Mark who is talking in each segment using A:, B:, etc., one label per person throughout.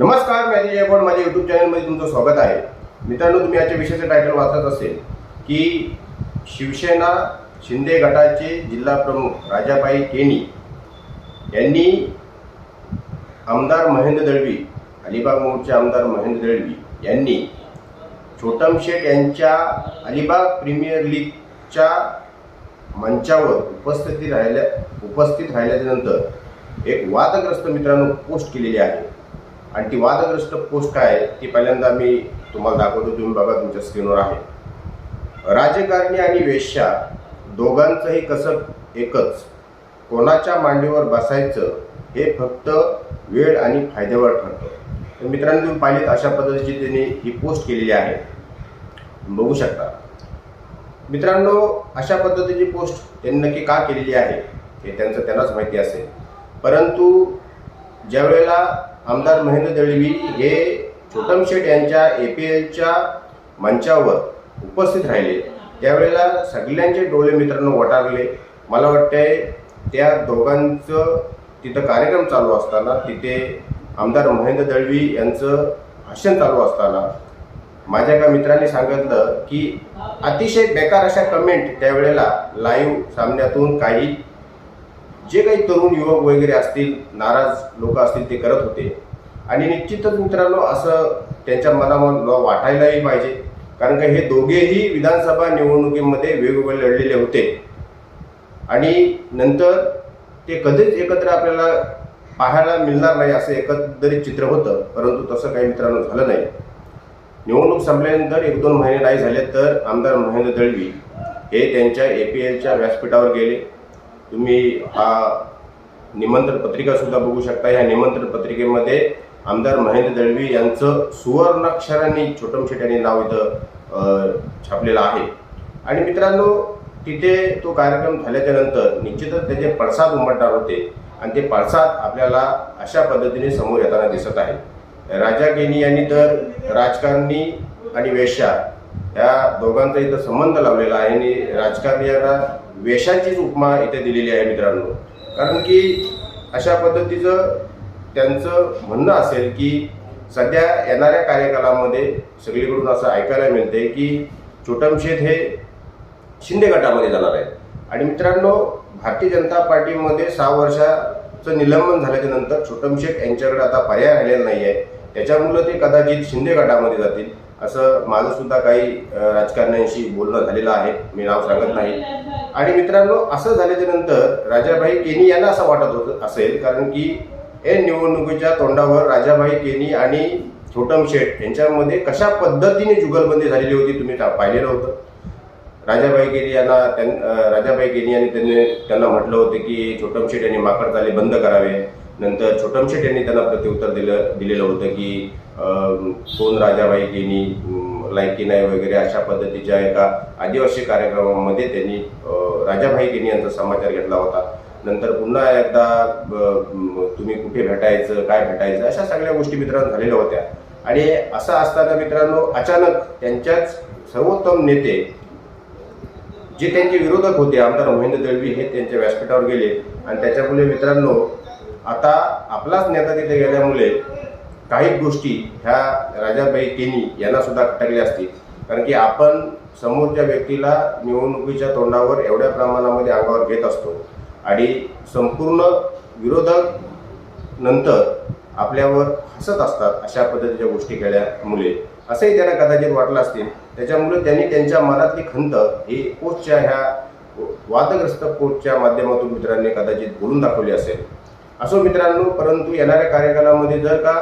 A: नमस्कार मॅनेज जयगोड माझ्या युट्यूब चॅनलमध्ये तुमचं स्वागत आहे. मित्रांनो तुम्ही याच्या विषयाचं टायटल वाचत असेल की शिवसेना शिंदे गटाचे जिल्हा प्रमुख राजाबाई केणी यांनी आमदार महेंद्र दळवी अलिबाग मोडचे आमदार महेंद्र दळवी यांनी छोटम शेठ यांच्या अलिबाग प्रीमियर लीगच्या मंचावर उपस्थिती राहिल्या उपस्थित राहिल्यानंतर एक वादग्रस्त मित्रांनो पोस्ट केलेली आहे. आणि ती वादग्रस्त पोस्ट काय आहे ती पहिल्यांदा मी तुम्हाला दाखवतो तुम्ही बघा तुमच्या स्क्रीनवर आहे. राजकारणी आणि वेश्या दोघांचंही कसं एकच? कोणाच्या मांडीवर बसायचं हे फक्त वेळ आणि फायद्यावर ठरतं. तर मित्रांनो तुम्ही पाहिलेत अशा पद्धतीची त्यांनी ही पोस्ट केलेली आहे. बघू शकता. मित्रांनो अशा पद्धतीची पोस्ट त्यांनी नक्की का केलेली आहे हे त्यांचं त्यांनाच माहिती असेल. परंतु ज्यावेळेला आमदार महेंद्र दळवी हे छोटम शेठ यांच्या ए पी एलच्या मंचावर उपस्थित राहिले. त्यावेळेला सगळ्यांचे डोळे मित्रांनो वटारले. मला वाटतंय त्या दोघांचं तिथं कार्यक्रम चालू असताना तिथे आमदार महेंद्र दळवी यांचं भाषण चालू असताना माझ्या एका मित्राने सांगितलं की अतिशय बेकार अशा कमेंट त्यावेळेला लाईव्ह सामन्यातून काही जे काही तरुण युवक वगैरे असतील नाराज लोक असतील ते करत होते. आणि निश्चितच मित्रांनो असं त्यांच्या मनामध्ये वाटायलाही पाहिजे. कारण का हे दोघेही विधानसभा निवडणुकीमध्ये वेगवेगळे लढलेले होते. आणि नंतर ते कधीच एकत्र आपल्याला पाहायला मिळणार नाही असं एकंदरीत चित्र होतं. परंतु तसं काही मित्रांनो झालं नाही. निवडणूक संपल्यानंतर एक दोन महिने नाही झाले तर आमदार महेंद्र दळवी हे त्यांच्या ए पी एलच्या व्यासपीठावर गेले. तुम्ही हा निमंत्रण पत्रिका सुद्धा बघू शकता. या निमंत्रण पत्रिकेमध्ये आमदार महेंद्र दळवी यांचं सुवर्णाक्षरांनी छोटम शेट नाव इथं छापलेलं आहे. आणि मित्रांनो तिथे तो कार्यक्रम झाल्याच्यानंतर निश्चितच त्याचे पडसाद उमटणार होते. आणि ते पडसाद आपल्याला अशा पद्धतीने समोर येताना दिसत आहे राजा केनी यांनी तर राजकारणी आणि वेश्या या दोघांचा इथं संबंध लावलेला आहे आणि राजकारणी यांना वेशाचीच उपमा इथे दिलेली आहे मित्रांनो. कारण की अशा पद्धतीचं त्यांचं म्हणणं असेल की सध्या येणाऱ्या कार्यकालामध्ये सगळीकडून असं ऐकायला मिळते की छोटमशेठ हे शिंदे गटामध्ये जाणार आहेत. आणि मित्रांनो भारतीय जनता पार्टीमध्ये सहा वर्षाचं निलंबन झाल्याच्यानंतर छोटमशेख यांच्याकडे आता पर्याय राहिलेला नाही आहे त्याच्यामुळं ते कदाचित शिंदे गटामध्ये जातील. असं माझं सुद्धा काही राजकारण्यांशी बोलणं झालेलं आहे. मी नाव सांगत नाही. आणि मित्रांनो असं झाल्याच्यानंतर राजाभाई केनी यांना असं वाटत होतं असेल. कारण की हे निवडणुकीच्या तोंडावर राजाभाई केनी आणि छोटम शेठ यांच्यामध्ये कशा पद्धतीने जुगलबंदी झालेली होती तुम्ही पाहिलेलं होतं? राजाभाई केनी यांना त्यां राजाभाई केनी यांनी त्यांनी त्यांना म्हटलं होतं की छोटम शेठ यांनी माकड चाले बंद करावे. नंतर छोटमशेठ यांनी त्यांना प्रत्युत्तर दिलं दिलेलं होतं की कोण राजाबाई केनी लायकी नाही वगैरे अशा पद्धतीच्या एका आदिवासी कार्यक्रमामध्ये त्यांनी राजाभाई केनी यांचा समाचार घेतला होता. नंतर पुन्हा एकदा तुम्ही कुठे भेटायचं काय भेटायचं अशा सगळ्या गोष्टी मित्रांनो झालेल्या होत्या. आणि असं असताना मित्रांनो अचानक त्यांच्याच सर्वोत्तम नेते जे त्यांचे विरोधक होते आमदार महेंद्र दळवी हे त्यांच्या व्यासपीठावर गेले. आणि त्याच्यामुळे मित्रांनो आता आपलाच नेता तिथे गेल्यामुळे काही गोष्टी ह्या राजाबाई केनी यांना सुद्धा खटकल्या असतील. कारण की आपण समोरच्या व्यक्तीला निवडणुकीच्या तोंडावर एवढ्या प्रमाणामध्ये अंगावर घेत असतो. आणि संपूर्ण विरोधक नंतर आपल्यावर हसत असतात अशा पद्धतीच्या गोष्टी केल्यामुळे. असंही त्यांना कदाचित वाटलं असतील. त्याच्यामुळे त्यांनी त्यांच्या मनातली खंत ही कोचच्या ह्या वादग्रस्त कोचच्या माध्यमातून मित्रांनी कदाचित बोलून दाखवली असेल. असो मित्रांनो परंतु येणाऱ्या कार्यकालामध्ये जर का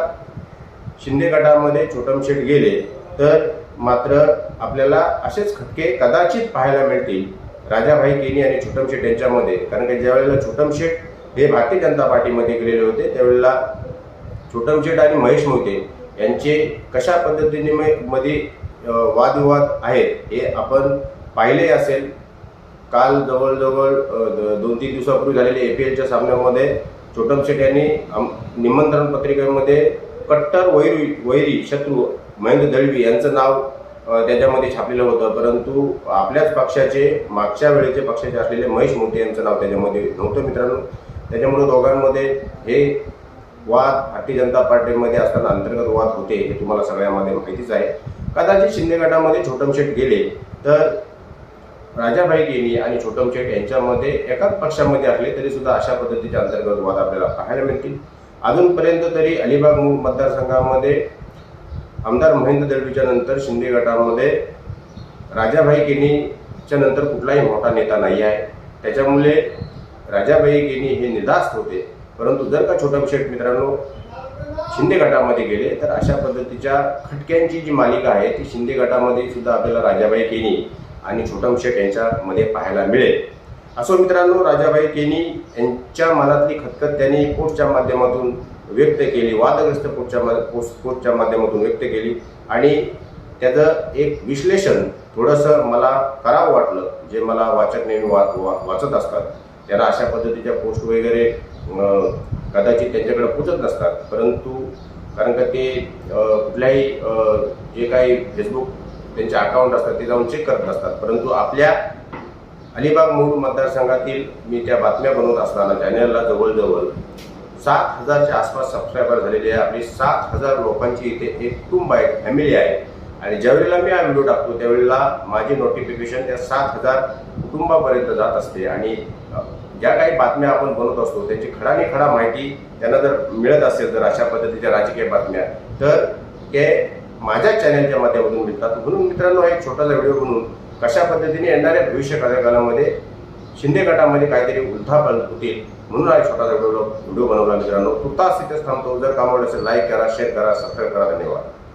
A: शिंदे गटामध्ये छोटमशेट गेले तर मात्र आपल्याला असेच खटके कदाचित पाहायला मिळतील. राजाभाई केनी आणि छोटमशेट यांच्यामध्ये. कारण की ज्यावेळेला छोटमशेट हे भारतीय जनता पार्टीमध्ये गेलेले होते त्यावेळेला छोटमशेट आणि महेश मोहिते यांचे कशा पद्धतीने म- मध्ये वादविवाद आहेत हे आपण पाहिले असेल. काल जवळजवळ द- दोन तीन दिवसापूर्वी झालेल्या ए पी एलच्या सामन्यामध्ये छोटम शेठ यांनी आम- निमंत्रण पत्रिकेमध्ये कट्टर वैरी वैरी शत्रू महेंद्र दळवी यांचं नाव त्याच्यामध्ये छापलेलं होतं. परंतु आपल्याच पक्षाचे मागच्या वेळेचे पक्षाचे असलेले महेश मोठे यांचं नाव त्याच्यामध्ये नव्हतं मित्रांनो. त्याच्यामुळे दोघांमध्ये हे वाद भारतीय जनता पार्टीमध्ये असताना अंतर्गत वाद होते हे तुम्हाला सगळ्यामध्ये माहितीच आहे. कदाचित शिंदे गटामध्ये छोटम शेठ गेले तर राजाभाई गेली आणि छोटम शेठ यांच्यामध्ये एकाच पक्षामध्ये असले तरी सुद्धा अशा पद्धतीचे अंतर्गत वाद आपल्याला पाहायला मिळतील. अजूनपर्यंत तरी अलिबाग मतदारसंघामध्ये आमदार महेंद्र दळवीच्या नंतर शिंदे गटामध्ये राजाभाई केनीच्या नंतर कुठलाही मोठा नेता नाही आहे. त्याच्यामुळे राजाभाई केनी हे निदास्त होते. परंतु जर का छोटा शेठ मित्रांनो शिंदे गटामध्ये गेले तर अशा पद्धतीच्या खटक्यांची जी मालिका आहे ती शिंदे गटामध्ये सुद्धा आपल्याला राजाभाई केनी आणि छोटा उशेट यांच्यामध्ये पाहायला मिळेल. असो मित्रांनो राजाबाई केनी यांच्या मनातली खतखत त्यांनी कोर्टच्या माध्यमातून व्यक्त केली वादग्रस्त कोर्टच्या मा- पोस्ट- कोर्टच्या माध्यमातून व्यक्त केली. आणि त्याचं एक विश्लेषण थोडंसं मला करावं वाटलं जे मला वाचक नेहमी वा वा- वाचत असतात. त्यांना अशा पद्धतीच्या पोस्ट वगैरे कदाचित त्यांच्याकडे पोचत नसतात. परंतु कारण का ते कुठल्याही जे काही फेसबुक त्यांचे अकाउंट असतात ते जाऊन चेक करत नसतात. परंतु आपल्या अलिबाग मूळ मतदारसंघातील मी त्या बातम्या बनवत असताना चॅनलला जवळजवळ सात हजारच्या आसपास सबस्क्रायबर झालेले आहे. आपली सात हजार लोकांची इथे एक कुटुंब आहे फॅमिली आहे. आणि ज्यावेळेला मी हा व्हिडिओ टाकतो त्यावेळेला माझी नोटिफिकेशन त्या सात हजार कुटुंबापर्यंत जात असते. आणि ज्या काही बातम्या आपण बनवत असतो त्याची खडाने खडा माहिती त्यांना जर मिळत असेल तर अशा पद्धतीच्या राजकीय बातम्या तर ते माझ्या चॅनलच्या माध्यमातून मिळतात. म्हणून मित्रांनो एक छोटासा व्हिडिओ बनवून कशा पद्धतीने येणाऱ्या भविष्य कार्यकालामध्ये शिंदे गटामध्ये काहीतरी उलथापालट होतील म्हणून हा छोटासा व्हिडिओ व्हिडिओ बनवला मित्रांनो. तुर्तास तिथेच थांबतो. जर कामावर असेल लाईक करा शेअर करा सबस्क्राईब करा. धन्यवाद.